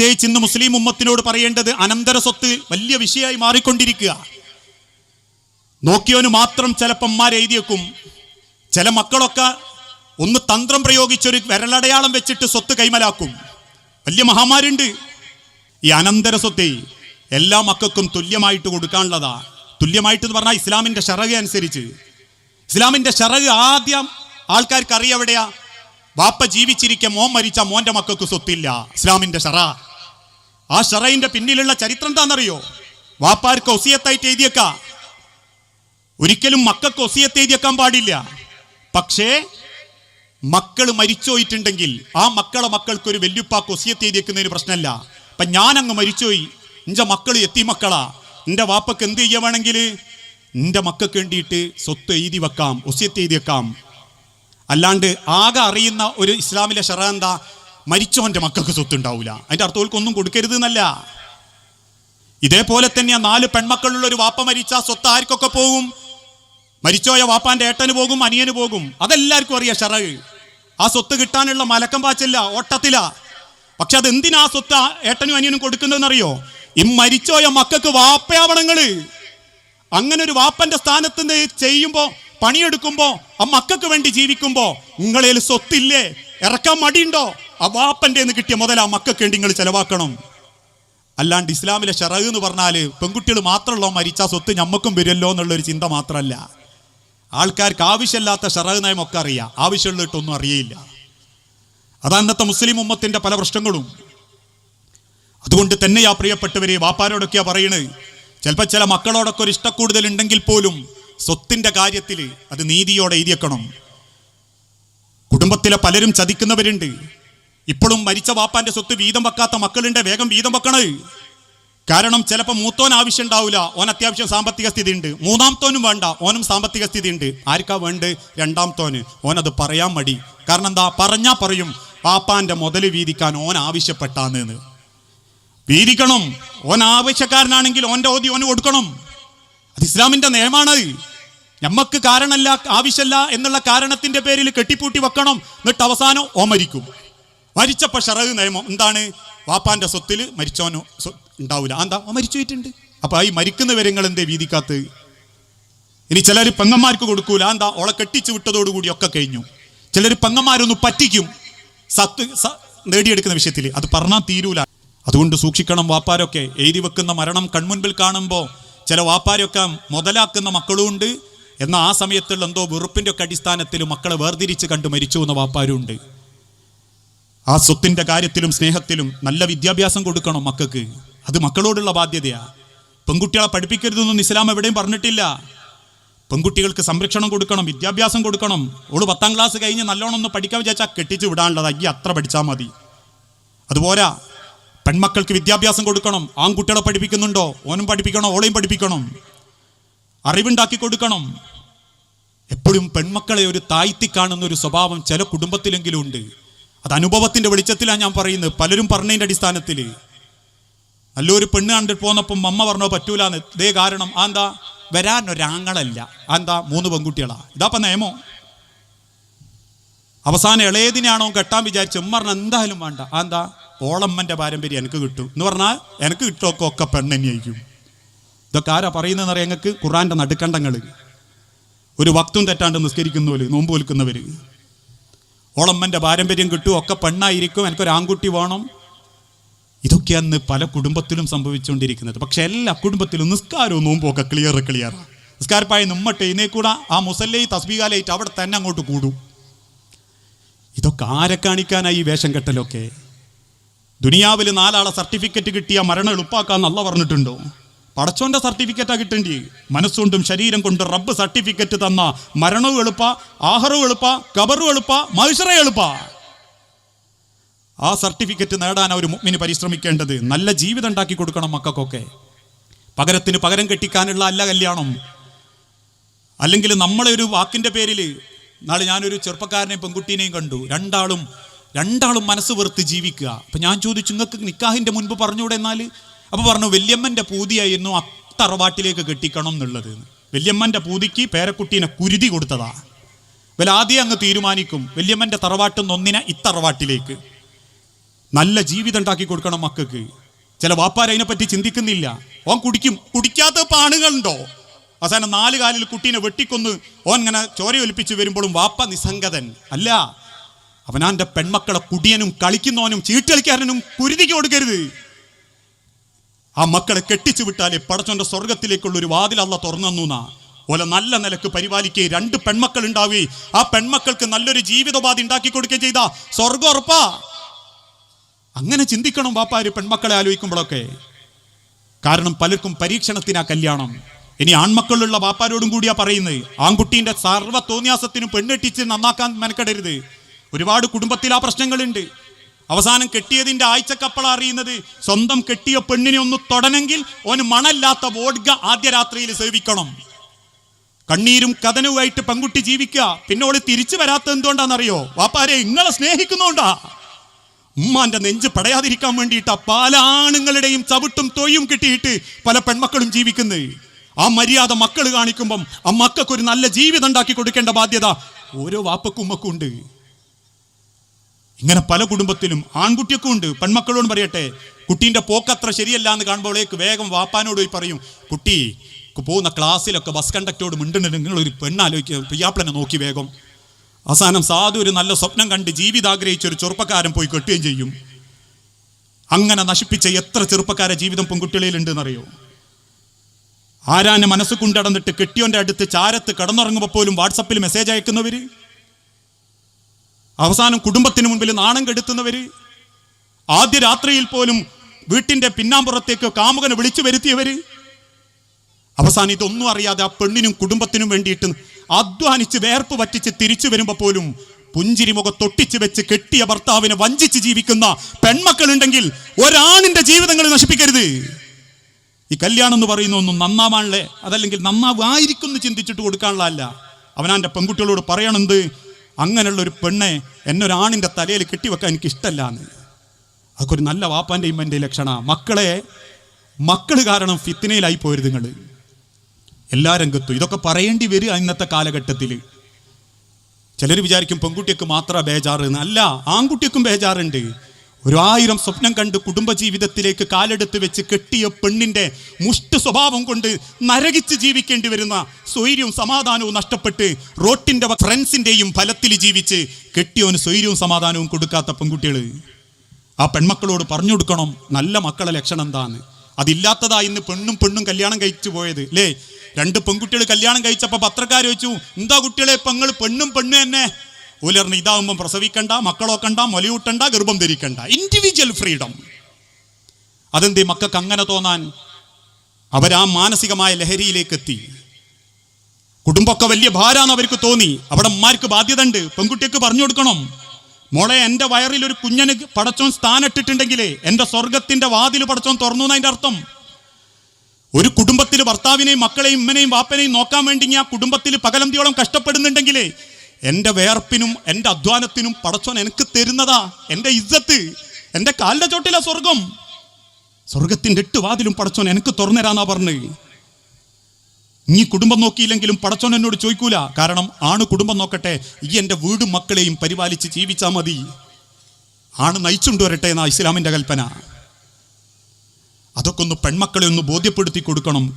പ്രത്യേകിച്ച് ഇന്ന് മുസ്ലിം ഉമ്മത്തിനോട് പറയേണ്ടത് അനന്തര സ്വത്ത് വലിയ വിഷയമായി മാറിക്കൊണ്ടിരിക്കുക. നോക്കിയവന് മാത്രം ചിലപ്പന്മാർ എഴുതി വെക്കും. ചില മക്കളൊക്കെ ഒന്ന് തന്ത്രം പ്രയോഗിച്ചൊരു വിരലടയാളം വെച്ചിട്ട് സ്വത്ത് കൈമലാക്കും. വലിയ മഹാമാരുണ്ട് ഈ അനന്തര സ്വത്തെ എല്ലാ മക്കൾക്കും തുല്യമായിട്ട് കൊടുക്കാനുള്ളതാ. തുല്യമായിട്ട് എന്ന് പറഞ്ഞാൽ ഇസ്ലാമിന്റെ ഷറക അനുസരിച്ച്. ഇസ്ലാമിന്റെ ഷറക് ആദ്യം ആൾക്കാർക്ക് അറിയാം എവിടെയാ? വാപ്പ ജീവിച്ചിരിക്കെ മോൻ മരിച്ച മോന്റെ മക്കൾക്ക് സ്വത്തില്ല. ഇസ്ലാമിന്റെ ഷറ. ആ ഷറൈന്റെ പിന്നിലുള്ള ചരിത്രം എന്താണെന്നറിയോ? വാപ്പാർക്ക് ഒസിയത്തായിട്ട് എഴുതിയേക്ക. ഒരിക്കലും മക്കൾക്ക് ഒസിയത്ത് എഴുതിയേക്കാൻ പാടില്ല. പക്ഷേ മക്കൾ മരിച്ചോയിട്ടുണ്ടെങ്കിൽ ആ മക്കളെ മക്കൾക്ക് ഒരു വെല്ലുപ്പാക്ക് ഒസിയത്ത് എഴുതിയേക്കുന്നതിന് പ്രശ്നമല്ല. അപ്പൊ ഞാൻ അങ്ങ് മരിച്ചുപോയി എന്റെ മക്കൾ എത്തി മക്കളാ. എന്റെ വാപ്പക്ക് എന്ത് ചെയ്യുവാണെങ്കിൽ എന്റെ മക്കൾക്ക് വേണ്ടിയിട്ട് സ്വത്ത് എഴുതി വെക്കാം ഒസിയത്ത് എഴുതി വെക്കാം അല്ലാണ്ട് ആകെ അറിയുന്ന ഒരു ഇസ്ലാമിലെ ഷറ എന്താ? മരിച്ചവന്റെ മക്കൾക്ക് സ്വത്ത് ഉണ്ടാവില്ല അതിന്റെ അർത്ഥങ്ങൾക്കൊന്നും കൊടുക്കരുത് എന്നല്ല ഇതേപോലെ തന്നെ നാല് പെൺമക്കളുള്ള ഒരു വാപ്പ മരിച്ച സ്വത്ത് ആർക്കൊക്കെ പോകും? മരിച്ചോയ വാപ്പാന്റെ ഏട്ടന് പോകും അനിയന് പോകും? അതെല്ലാവർക്കും അറിയാം ഷറഹ് ആ സ്വത്ത് കിട്ടാനുള്ള മലക്കം പാച്ചില്ല ഓട്ടത്തില. പക്ഷെ അത് എന്തിനാ സ്വത്ത് ഏട്ടനും അനിയനും കൊടുക്കുന്നതെന്നറിയോ? ഈ മരിച്ചോയ മക്കൾക്ക് വാപ്പയാവണങ്ങൾ അങ്ങനെ ഒരു വാപ്പന്റെ സ്ഥാനത്ത് ചെയ്യുമ്പോൾ ചെയ്യുമ്പോ പണിയെടുക്കുമ്പോ ആ മക്കൾക്ക് വേണ്ടി ജീവിക്കുമ്പോ നിങ്ങളിൽ സ്വത്തില്ലേ? ഇറക്കാൻ മടിയുണ്ടോ? ആ വാപ്പന്റെ നിന്ന് കിട്ടിയ മുതൽ ആ മക്കൾക്ക് നിങ്ങൾ ചെലവാക്കണം. അല്ലാണ്ട് ഇസ്ലാമിലെ ഷറഹ് എന്ന് പറഞ്ഞാൽ പെൺകുട്ടികൾ മാത്രമുള്ള മരിച്ച സ്വത്ത് ഞമ്മക്കും വരുമല്ലോ എന്നുള്ളൊരു ചിന്ത മാത്രമല്ല. ആൾക്കാർക്ക് ആവശ്യമില്ലാത്ത ഷറഹ് നയമൊക്കെ അറിയാം. ആവശ്യമുള്ളിട്ടൊന്നും അറിയില്ല അതാണ് ഇന്നത്തെ മുസ്ലിം ഉമ്മത്തിന്റെ പല പ്രശ്നങ്ങളും. അതുകൊണ്ട് തന്നെ ആ പ്രിയപ്പെട്ടവരെ വാപ്പാരോടൊക്കെയാ പറയണത് ചിലപ്പോൾ ചില മക്കളോടൊക്കെ ഒരു ഇഷ്ടക്കൂടുതൽ ഉണ്ടെങ്കിൽ പോലും സ്വത്തിന്റെ കാര്യത്തിൽ അത് നീതിയോടെ എഴുതിയേക്കണം. കുടുംബത്തിലെ പലരും ചതിക്കുന്നവരുണ്ട്. ഇപ്പോഴും മരിച്ച വാപ്പാന്റെ സ്വത്ത് വീതം വെക്കാത്ത മക്കളുണ്ട്. വേഗം വീതം വെക്കണേ. കാരണം ചിലപ്പോൾ മൂത്തോൻ ആവശ്യം ഉണ്ടാവില്ല ഓൻ അത്യാവശ്യം സാമ്പത്തിക സ്ഥിതി ഉണ്ട് മൂന്നാമത്തോനും വേണ്ട. ഓനും സാമ്പത്തിക സ്ഥിതി ഉണ്ട് ആർക്കാ വേണ്ട രണ്ടാമത്തോന്. ഓൻ അത് പറയാൻ മടി. കാരണം എന്താ? പറഞ്ഞാ പറയും പാപ്പാന്റെ മുതൽ വീതിക്കാൻ ഓൻ ആവശ്യപ്പെട്ടാന്ന് വീതിക്കണം. ഓൻ ആവശ്യക്കാരനാണെങ്കിൽ ഓന്റെ ഓതി ഓന് കൊടുക്കണം. അത് ഇസ്ലാമിന്റെ നിയമമാണ്. നമ്മക്ക് കാരണമല്ല ആവശ്യമല്ല എന്നുള്ള കാരണത്തിന്റെ പേരിൽ കെട്ടിപ്പൂട്ടി വെക്കണം. എന്നിട്ട് അവസാനം ഓ മരിക്കും. മരിച്ചപ്പോ ഷറഹ് നിയമം. എന്താണ്? വാപ്പാന്റെ സ്വത്തിൽ മരിച്ചോനോ ഉണ്ടാവില്ല എന്താ? മരിച്ചു പോയിട്ടുണ്ട്. അപ്പൊ ഈ മരിക്കുന്ന വിവരങ്ങൾ എന്തേ വീതിക്കാത്ത്? ഇനി ചിലർ പെങ്ങന്മാർക്ക് കൊടുക്കൂല. എന്താ? ഓളെ കെട്ടിച്ചു വിട്ടതോടുകൂടി ഒക്കെ കഴിഞ്ഞു. ചിലർ പെങ്ങന്മാരൊന്ന് പറ്റിക്കും. സത്ത് നേടിയെടുക്കുന്ന വിഷയത്തിൽ. അത് പറഞ്ഞാൽ തീരൂല. അതുകൊണ്ട് സൂക്ഷിക്കണം വാപ്പാരൊക്കെ. എഴുതി വെക്കുന്ന മരണം കൺമുൻപിൽ കാണുമ്പോൾ ചില വാപ്പാരൊക്കെ മുതലാക്കുന്ന മക്കളുമുണ്ട് എന്നാൽ ആ സമയത്തുള്ള എന്തോ വെറുപ്പിന്റെ ഒക്കെ അടിസ്ഥാനത്തിൽ മക്കളെ വേർതിരിച്ച് കണ്ട് മരിച്ചു എന്ന വാപ്പാരും ഉണ്ട് ആ സ്വത്തിന്റെ കാര്യത്തിലും സ്നേഹത്തിലും നല്ല വിദ്യാഭ്യാസം കൊടുക്കണം മക്കൾക്ക്. അത് മക്കളോടുള്ള ബാധ്യതയാ. പെൺകുട്ടികളെ പഠിപ്പിക്കരുതെന്നൊന്നും ഇസ്ലാം എവിടെയും പറഞ്ഞിട്ടില്ല. പെൺകുട്ടികൾക്ക് സംരക്ഷണം കൊടുക്കണം വിദ്യാഭ്യാസം കൊടുക്കണം. ഓൾ പത്താം ക്ലാസ് കഴിഞ്ഞ് നല്ലോണം ഒന്ന് പഠിക്കാൻ വിചാരിച്ചാൽ കെട്ടിച്ച് വിടാനുള്ളത്. അയ്യ അത്ര പഠിച്ചാൽ മതി. അതുപോരാ പെൺമക്കൾക്ക് വിദ്യാഭ്യാസം കൊടുക്കണം. ആൺകുട്ടികളെ പഠിപ്പിക്കുന്നുണ്ടോ? ഓനും പഠിപ്പിക്കണം ഓളെയും പഠിപ്പിക്കണം. അറിവുണ്ടാക്കി കൊടുക്കണം. എപ്പോഴും പെൺമക്കളെ ഒരു താഴ്ത്തി കാണുന്ന ഒരു സ്വഭാവം ചില കുടുംബത്തിലെങ്കിലും ഉണ്ട്. അത് അനുഭവത്തിന്റെ വെളിച്ചത്തിലാണ് ഞാൻ പറയുന്നത്. പലരും പറഞ്ഞതിന്റെ അടിസ്ഥാനത്തിൽ നല്ലൊരു പെണ്ണ് കണ്ടിട്ട് പോന്നപ്പം അമ്മ പറഞ്ഞോ പറ്റൂലെന്ന്. ഇതേ കാരണം ആ എന്താ വരാൻ ഒരാങ്ങളല്ല. ആ എന്താ മൂന്ന് പെൺകുട്ടികളാ. ഇതാപ്പ നിയമോ. അവസാനം ഇളയതിനാണോ കെട്ടാൻ വിചാരിച്ച ഉമ്മ പറഞ്ഞ എന്തായാലും വേണ്ട. ആ എന്താ ഓളമ്മന്റെ പാരമ്പര്യം എനിക്ക് കിട്ടും. എന്ന് പറഞ്ഞാൽ എനിക്ക് കിട്ടുമൊക്കെ ഒക്കെ പെണ്ണ് തന്നെയായിരിക്കും. ഇതൊക്കെ ആരാ പറയുന്നതെന്ന് അറിയാം ഞങ്ങൾക്ക് ഖുറാന്റെ നടുക്കണ്ടങ്ങൾ ഒരു വക്തും തെറ്റാണ്ട് നിസ്കരിക്കുന്നവര് നോമ്പ് വിൽക്കുന്നവര്. ഓളമ്മന്റെ പാരമ്പര്യം കിട്ടും ഒക്കെ പെണ്ണായിരിക്കും എനിക്കൊരു ആൺകുട്ടി വേണം. ഇതൊക്കെ അന്ന് പല കുടുംബത്തിലും സംഭവിച്ചുകൊണ്ടിരിക്കുന്നത്. പക്ഷെ എല്ലാ കുടുംബത്തിലും നിസ്കാരവും നോമ്പോ ഒക്കെ ക്ലിയർ ക്ലിയർ നിസ്കാരപ്പായ നിമ്മട്ടെ ഇതിനെ കൂടെ ആ മുസല്ലൈ തസ്ബീകാലായിട്ട് അവിടെ തന്നെ അങ്ങോട്ട് കൂടും. ഇതൊക്കെ ആരെ കാണിക്കാനായി ഈ വേഷം കെട്ടലൊക്കെ? ദുനിയാവിൽ നാലാളെ സർട്ടിഫിക്കറ്റ് കിട്ടിയ മരണം എളുപ്പാക്കാന്ന് അല്ല പറഞ്ഞിട്ടുണ്ടോ? പടച്ചോന്റെ സർട്ടിഫിക്കറ്റാ കിട്ടേണ്ടി. മനസ്സുകൊണ്ടും ശരീരം കൊണ്ടും റബ്ബ് സർട്ടിഫിക്കറ്റ് തന്ന മരണവും എളുപ്പ ആഹാരവും എളുപ്പ കബറും എളുപ്പ മഹിഷറ എളുപ്പ. ആ സർട്ടിഫിക്കറ്റ് നേടാൻ ഒരു മുഗ്മിന് പരിശ്രമിക്കേണ്ടത്. നല്ല ജീവിതം ഉണ്ടാക്കി കൊടുക്കണം മക്കൾക്കൊക്കെ. പകരത്തിന് പകരം കെട്ടിക്കാനുള്ള അല്ല കല്യാണം. അല്ലെങ്കിൽ നമ്മളെ ഒരു വാക്കിന്റെ പേരിൽ നാളെ ഞാനൊരു ചെറുപ്പക്കാരനെയും പെൺകുട്ടീനെയും കണ്ടു. രണ്ടാളും രണ്ടാളും മനസ്സ് വെറുത്ത് ജീവിക്കുക. അപ്പം ഞാൻ ചോദിച്ചു നിങ്ങൾക്ക് നിക്കാഹിന്റെ മുൻപ് പറഞ്ഞുകൂടെ എന്നാൽ അപ്പൊ പറഞ്ഞു വല്യമ്മന്റെ പൂതിയായിരുന്നു അത്തറവാട്ടിലേക്ക് കെട്ടിക്കണം എന്നുള്ളത്. വല്യമ്മന്റെ പൂതിക്ക് പേരക്കുട്ടീനെ കുരുതി കൊടുത്തതാ. വല്ല ആദ്യം അങ്ങ് തീരുമാനിക്കും വല്യമ്മന്റെ തറവാട്ടിൽ നിന്ന് ഒന്നിനെ ഇത്തറവാട്ടിലേക്ക് നല്ല ജീവിതം ഉണ്ടാക്കി കൊടുക്കണം മക്കൾക്ക്. ചില വാപ്പാർ അതിനെപ്പറ്റി ചിന്തിക്കുന്നില്ല. ഓൻ കുടിക്കും കുടിക്കാത്ത പാണുകളുണ്ടോ അവസാനം നാല് കാലിൽ കുട്ടീനെ വെട്ടിക്കൊന്ന് ഓൻ ഇങ്ങനെ ചോരയൊലിപ്പിച്ച് വരുമ്പോഴും വാപ്പ നിസ്സംഗതൻ. അല്ല അവനാന്റെ പെൺമക്കളെ കുടിയനും കളിക്കുന്നവനും ചീട്ടളിക്കാരനും കുരുതിക്ക് കൊടുക്കരുത്. ആ മക്കളെ കെട്ടിച്ചു വിട്ടാലേ പടച്ചോന്റെ സ്വർഗത്തിലേക്കുള്ള ഒരു വാതിൽ അല്ല തുറന്നു എന്നാ ഓല നല്ല നിലയ്ക്ക് പരിപാലിക്കേ രണ്ട് പെൺമക്കൾ ഉണ്ടാവുകയും ആ പെൺമക്കൾക്ക് നല്ലൊരു ജീവിതോപാധി ഉണ്ടാക്കി കൊടുക്കുകയും ചെയ്ത. സ്വർഗം ഉറപ്പാ. അങ്ങനെ ചിന്തിക്കണം വാപ്പാര് പെൺമക്കളെ ആലോചിക്കുമ്പോഴൊക്കെ. കാരണം പലർക്കും പരീക്ഷണത്തിനാ കല്യാണം. ഇനി ആൺമക്കളുള്ള വാപ്പാരോടും കൂടിയാ പറയുന്നത്. ആൺകുട്ടീന്റെ സർവ തോന്നിയാസത്തിനും പെണ്ണെട്ടിച്ച് നന്നാക്കാൻ മെനക്കെടരുത്. ഒരുപാട് കുടുംബത്തിൽ ആ പ്രശ്നങ്ങളുണ്ട്. അവസാനം കെട്ടിയതിന്റെ ആഴ്ചക്കപ്പള അറിയുന്നത് സ്വന്തം കെട്ടിയ പെണ്ണിനെ ഒന്ന് തൊടനെങ്കിൽ ഓന് മണല്ലാത്ത വോഡ്ഗ ആദ്യ രാത്രിയിൽ സേവിക്കണം. കണ്ണീരും കഥനവുമായിട്ട് പെൺകുട്ടി ജീവിക്കുക. പിന്നെ ഓൾ തിരിച്ചു വരാത്ത എന്തുകൊണ്ടാണെന്നറിയോ? വാപ്പാരെ ഇങ്ങളെ സ്നേഹിക്കുന്നോണ്ടാ. ഉമ്മാന്റെ നെഞ്ച് പടയാതിരിക്കാൻ വേണ്ടിയിട്ട് പല ആണുങ്ങളുടെയും ചവിട്ടും തൊയും കിട്ടിയിട്ട് പല പെൺമക്കളും ജീവിക്കുന്നത് ആ മര്യാദ മക്കൾ കാണിക്കുമ്പം ആ മക്കൾക്ക് ഒരു നല്ല ജീവിതം ഉണ്ടാക്കി കൊടുക്കേണ്ട ബാധ്യത ഓരോ വാപ്പക്കും ഉമ്മക്കും ഉണ്ട്. ഇങ്ങനെ പല കുടുംബത്തിലും ആൺകുട്ടിയൊക്കെ ഉണ്ട്. പെൺമക്കളോട് പറയട്ടെ കുട്ടീന്റെ പോക്കത്ര ശരിയല്ല എന്ന് കാണുമ്പോഴേക്ക് വേഗം വാപ്പാനോട് പോയി പറയും കുട്ടി പോകുന്ന ക്ലാസ്സിലൊക്കെ ബസ് കണ്ടക്ടറോട് മിണ്ടുന്നുണ്ട്. നിങ്ങൾ ഒരു പെണ്ണാലോചിക്കുക പ്രിയാപ്പിളനെ നോക്കി വേഗം. അവസാനം സാധു ഒരു നല്ല സ്വപ്നം കണ്ട് ജീവിതം ആഗ്രഹിച്ച ഒരു ചെറുപ്പക്കാരൻ പോയി കെട്ടുകയും ചെയ്യും. അങ്ങനെ നശിപ്പിച്ച എത്ര ചെറുപ്പക്കാരെ ജീവിതം പെൺകുട്ടികളിലുണ്ടെന്നറിയോ? ആരാനെ മനസ്സ് കൊണ്ടടന്നിട്ട് കെട്ടിയോന്റെ അടുത്ത് ചാരത്ത് കടന്നുറങ്ങുമ്പോൾ പോലും വാട്സപ്പിൽ മെസ്സേജ് അയക്കുന്നവര്? അവസാനം കുടുംബത്തിന് മുൻപിൽ നാണം കെടുത്തുന്നവർ ആദ്യ രാത്രിയിൽ പോലും വീട്ടിന്റെ പിന്നാമ്പുറത്തേക്ക് കാമുകനെ വിളിച്ചു വരുത്തിയവർ അവസാനം ഇതൊന്നും അറിയാതെ ആ പെണ്ണിനും കുടുംബത്തിനും വേണ്ടിയിട്ട് അധ്വാനിച്ച് വേർപ്പ് പറ്റിച്ച് തിരിച്ചു വരുമ്പോൾ പോലും പുഞ്ചിരി മുഖം തൊട്ടിച്ച് വെച്ച് കെട്ടിയ ഭർത്താവിനെ വഞ്ചിച്ച് ജീവിക്കുന്ന പെൺമക്കളുണ്ടെങ്കിൽ ഒരാണിന്റെ ജീവിതങ്ങൾ നശിപ്പിക്കരുത്. ഈ കല്യാണം എന്ന് പറയുന്ന ഒന്നും നന്നാവാണല്ലേ അതല്ലെങ്കിൽ നന്നാവായിരിക്കും എന്ന് ചിന്തിച്ചിട്ട് കൊടുക്കാനുള്ള അല്ല. അവനാന്റെ പെൺകുട്ടികളോട് പറയണെന്ത് അങ്ങനെയുള്ള ഒരു പെണ്ണെ എന്നെ ഒരാണിന്റെ തലയിൽ കെട്ടിവെക്കാൻ എനിക്ക് ഇഷ്ടമല്ല എന്ന്. അതൊക്കെ ഒരു നല്ല വാപ്പാന്റെ ഇമ്മന്റെ ലക്ഷണ. മക്കളെ മക്കൾ കാരണം ഫിത്തിനയിലായി പോയത് നിങ്ങൾ എല്ലാ രംഗത്തും. ഇതൊക്കെ പറയേണ്ടി വരിക ഇന്നത്തെ കാലഘട്ടത്തിൽ ചിലർ വിചാരിക്കും പെൺകുട്ടിക്ക് മാത്രം ബേജാറ് അല്ല ആൺകുട്ടിക്കും ബേജാറുണ്ട്. ഒരു ആയിരം സ്വപ്നം കണ്ട് കുടുംബജീവിതത്തിലേക്ക് കാലെടുത്ത് വെച്ച് കെട്ടിയ പെണ്ണിന്റെ മുഷ്ട സ്വഭാവം കൊണ്ട് നരകിച്ച് ജീവിക്കേണ്ടി വരുന്ന സ്വൈര്യവും സമാധാനവും നഷ്ടപ്പെട്ട് റോട്ടിന്റെ ഫ്രണ്ട്സിന്റെയും ഫലത്തിൽ ജീവിച്ച് കെട്ടിയവന് സ്വൈര്യവും സമാധാനവും കൊടുക്കാത്ത പെൺകുട്ടികൾ ആ പെൺമക്കളോട് പറഞ്ഞു കൊടുക്കണം നല്ല മക്കളെ ലക്ഷണം എന്താണ് അതില്ലാത്തതാ ഇന്ന് പെണ്ണും പെണ്ണും കല്യാണം കഴിച്ചു പോയത് അല്ലേ രണ്ട് പെൺകുട്ടികൾ കല്യാണം കഴിച്ചപ്പോൾ പത്രക്കാർ ചോദിച്ചു എന്താ കുട്ടികളെ പെങ്ങൾ പെണ്ണും പെണ്ണും തന്നെ? ഓലറിന് ഇതാവുമ്പം പ്രസവിക്കണ്ട മക്കളോ മക്കളോക്കണ്ട മൊലയൂട്ടണ്ട ഗർഭം ധരിക്കണ്ട. ഇൻഡിവിജ്വൽ ഫ്രീഡം അതെന്തേ മക്കൾക്ക് അങ്ങനെ തോന്നാൻ? അവരാ മാനസികമായ ലഹരിയിലേക്ക് എത്തി കുടുംബമൊക്കെ വലിയ ഭാരമാണ് അവർക്ക് തോന്നി. അവിടെ അമ്മമാർക്ക് ബാധ്യത ഉണ്ട് പെൺകുട്ടിക്ക് പറഞ്ഞു കൊടുക്കണം. മോളെ എന്റെ വയറിൽ ഒരു കുഞ്ഞന് പടച്ചോൻ സ്ഥാനിട്ടിട്ടുണ്ടെങ്കിലേ എന്റെ സ്വർഗത്തിന്റെ വാതിൽ പടച്ചോൻ തുറന്നു എന്നതിന്റെ അർത്ഥം? ഒരു കുടുംബത്തിൽ ഭർത്താവിനെയും മക്കളെയും ഉമ്മനെയും വാപ്പനെയും നോക്കാൻ വേണ്ടി ഞാൻ കുടുംബത്തിൽ പകലന്തിയോളം കഷ്ടപ്പെടുന്നുണ്ടെങ്കിലേ എന്റെ വേർപ്പിനും എന്റെ അധ്വാനത്തിനും പടച്ചോൻ എനിക്ക് തരുന്നതാ. എന്റെ ഇജ്ജത്ത് എന്റെ കാലിന്റെ ചോട്ടിലാ സ്വർഗം. സ്വർഗത്തിന്റെ എട്ട് വാതിലും പടച്ചോൻ എനിക്ക് തുറന്നുതരാന്നാ പറഞ്ഞ്. നീ കുടുംബം നോക്കിയില്ലെങ്കിലും പടച്ചോൻ എന്നോട് ചോദിക്കൂല. കാരണം ആണ് കുടുംബം നോക്കട്ടെ ഈ എന്റെ വീടും മക്കളെയും പരിപാലിച്ച് ജീവിച്ചാൽ മതി. ആണ് നയിച്ചുകൊണ്ടുവരട്ടെ എന്നാ ഇസ്ലാമിന്റെ കൽപ്പന. അതൊക്കെ ഒന്ന് പെൺമക്കളെ ഒന്ന് ബോധ്യപ്പെടുത്തി കൊടുക്കണം.